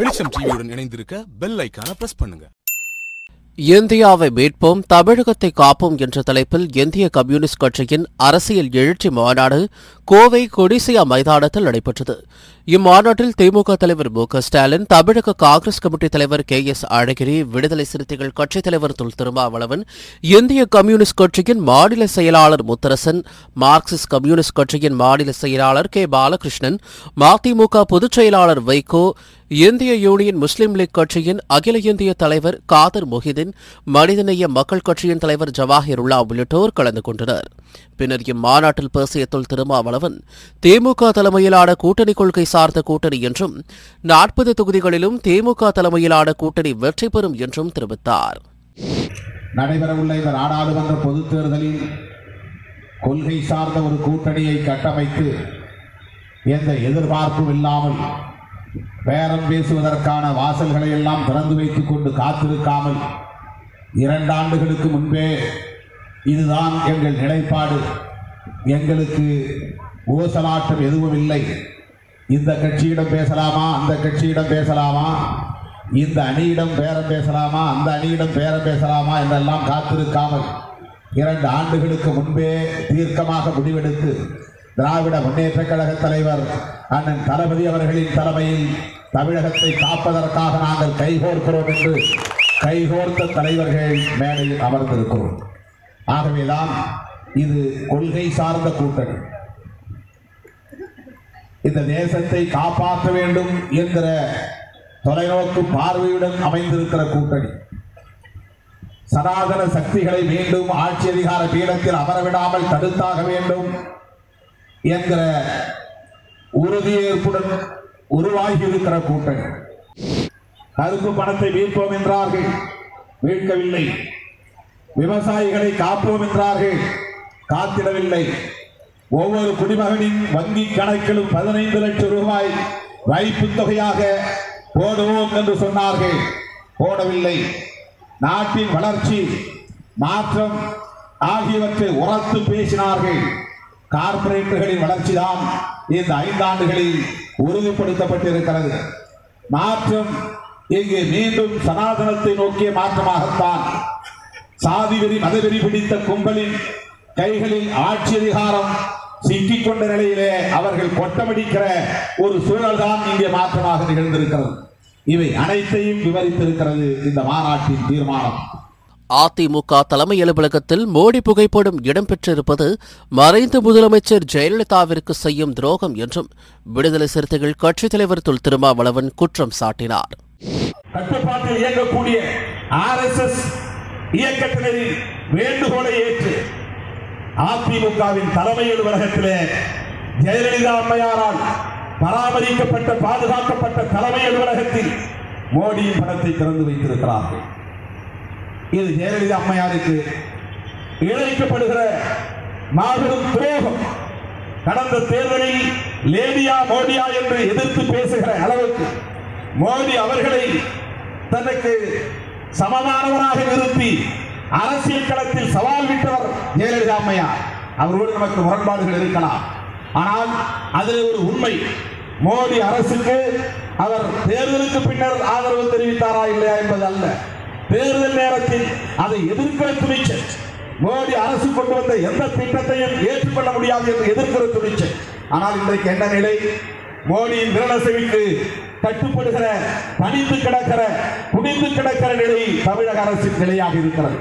வெளிச்சம் டிவியுடன் இணைந்திருக்க பெல் ஐக்கான பிரஸ் பண்ணுங்க. இந்தியாவை மீட்போம் தமிழகத்தை காப்போம் என்ற தலைப்பில் இந்திய கம்யூனிஸ்ட் கட்சியின் அரசியல் எழுச்சி மாநாடு கோவை கொடிசியா மைதானத்தில் நடைபெற்றது. இம்மாநாட்டில் திமுக தலைவர் மு ஸ்டாலின் தமிழக காங்கிரஸ் கமிட்டி தலைவர் கே எஸ் அழகிரி விடுதலை சிறுத்தைகள் கட்சித் தலைவர் தொல் திருமாவளவன் இந்திய கம்யூனிஸ்ட் கட்சியின் மாநில செயலாளர் முத்தரசன் மார்க்சிஸ்ட் கம்யூனிஸ்ட் கட்சியின் மாநில செயலாளர் கே பாலகிருஷ்ணன் மதிமுக பொதுச் செயலாளர் வைகோ இந்திய யூனியன் முஸ்லீம் லீக் கட்சியின் அகில இந்திய தலைவர் காதர் மொஹிதீன் மனிதநேய மக்கள் கட்சியின் தலைவர் ஜவாஹிருல்லா உள்ளிட்டோர் கலந்து கொண்டனர். பின்னர் இம்மாநாட்டில் பேசிய தொல் திருமாவளவன் திமுக தலைமையிலான கூட்டணி கொள்கை சார்ந்த கூட்டணி என்றும் நாற்பது தொகுதிகளிலும் திமுக தலைமையிலான கூட்டணி வெற்றி பெறும் என்றும் தெரிவித்தார். நடைபெறவுள்ள இந்த நாடாளுமன்ற பொதுத் தேர்தலில் கொள்கை சார்ந்த ஒரு கூட்டணியை கட்டமைத்து எந்த எதிர்பார்ப்பும் இல்லாமல் பேரம் பேசுவதற்கான வாசல்களை எல்லாம் திறந்து வைத்துக் கொண்டு காத்திருக்காமல் இரண்டு ஆண்டுகளுக்கு முன்பே இதுதான் எங்கள் நிலைப்பாடு. எங்களுக்கு ஊசலாட்டம் எதுவும் இல்லை இந்த கட்சியிடம் பேசலாமா? அந்த கட்சியிடம் பேசலாமா? இந்த அணியிடம் பேரம் பேசலாமா? அந்த அணியிடம் பேரம் பேசலாமா? என்றெல்லாம் காத்திருக்காமல் இரண்டு ஆண்டுகளுக்கு முன்பே தீர்க்கமாக முடிவெடுத்து திராவிட முன்னேற்ற கழக தலைவர் அண்ணன் தளபதி அவர்களின் தலைமையில் தமிழகத்தை காப்பதற்காக நாங்கள் கைகோர்க்கிறோம் என்று கைகோர்த்த தலைவர்கள் மேடையில் அமர்ந்திருக்கிறோம். ஆகவேதான் இது கொள்கை சார்ந்த கூட்டணி. இந்த தேசத்தை காப்பாற்ற வேண்டும் என்கிற தொலைநோக்கு பார்வையுடன் அமைந்திருக்கிற கூட்டணி. சனாதன சக்திகளை மீண்டும் ஆட்சி அதிகார பீடத்தில் அமரவிடாமல் தடுத்தாக வேண்டும். என்கிற உறுதியேற்புடன் உருவாகி இருக்கிற கூட்டங்கள் கருப்பு பணத்தை மீட்போம் என்றார்கள். மீட்கவில்லை. விவசாயிகளை காப்போம் என்றார்கள். காத்திடவில்லை. ஒவ்வொரு குடிமகனின் வங்கி கணக்கிலும் பதினைந்து லட்சம் ரூபாய் வைப்பு தொகையாக போடுவோம் என்று சொன்னார்கள். போடவில்லை. நாட்டின் வளர்ச்சி மாற்றம் ஆகியவற்றை உரத்து பேசினார்கள். கார்ப்பரேட்டுகளின் வளர்ச்சிதான் இந்த ஐந்தாண்டுகளில் உறுதிப்படுத்தப்பட்டிருக்கிறது. மாற்றம் இங்கே மீண்டும் சனாதனத்தை நோக்கிய மாற்றமாகத்தான். சாதி வெறி மதவெறி பிடித்த கும்பலின் கைகளில் ஆட்சி அதிகாரம் சிக்கிக் கொண்ட நிலையிலே அவர்கள் கொட்டமடிக்கிற ஒரு சூழல் தான் இங்கே மாற்றமாக நிகழ்ந்திருக்கிறது. இவை அனைத்தையும் விவரித்திருக்கிறது இந்த மாநாட்டின் தீர்மானம். அதிமுக தலைமை அலுவலகத்தில் மோடி புகைப்படம் இடம்பெற்றிருப்பது மறைந்த முதலமைச்சர் ஜெயலலிதாவிற்கு செய்யும் துரோகம் என்றும் விடுதலை சிறுத்தைகள் கட்சித் தலைவர் தொல் திருமாவளவன் குற்றம் சாட்டினார். கட்டுப்பாட்டில் இயங்கக்கூடிய ஆர் எஸ் எஸ் இயக்கத்தினரின் வேண்டுகோளை ஏற்று அதிமுகவின் தலைமை அலுவலகத்திலே ஜெயலலிதா அம்மையாரால் பராமரிக்கப்பட்ட பாதுகாக்கப்பட்ட தலைமை அலுவலகத்தில் மோடியின் படத்தை திறந்து வைத்திருக்கிறார்கள். இது ஜெயலலிதா அம்மையாருக்கு இழைக்கப்படுகிற மாபெரும் துரோகம். கடந்த தேர்தலில் லேடியா மோடியா என்று எதிர்த்து பேசுகிற அளவுக்கு மோடி அவர்களை தனக்கு சமமானவராக நிறுத்தி அரசியல் களத்தில் சவால் விட்டவர் ஜெயலலிதா அம்மையார். அவரோடு நமக்கு முரண்பாடுகள் இருக்கலாம். ஆனால் அதில் ஒரு உண்மை மோடி அரசுக்கு அவர் தேர்தலுக்கு பின்னர் ஆதரவு தெரிவித்தாரா இல்லையா என்பது அல்ல. தேர்தல் நேரத்தில் அதை எதிர்க்கிற துணிச்சல் மோடி அரசு கொண்டு வந்த எந்த திட்டத்தையும் ஏற்றுக்கொள்ள முடியாது என்று எதிர்க்கிற துணிச்சல் ஆனால் இன்றைக்கு என்ன நிலை? மோடியின் விரலசைவிக்கு கட்டுப்படுகிற பணிந்து கிடக்கிற குடிந்து கிடக்கிற நிலை தமிழக அரசின் நிலையாக இருக்கிறது.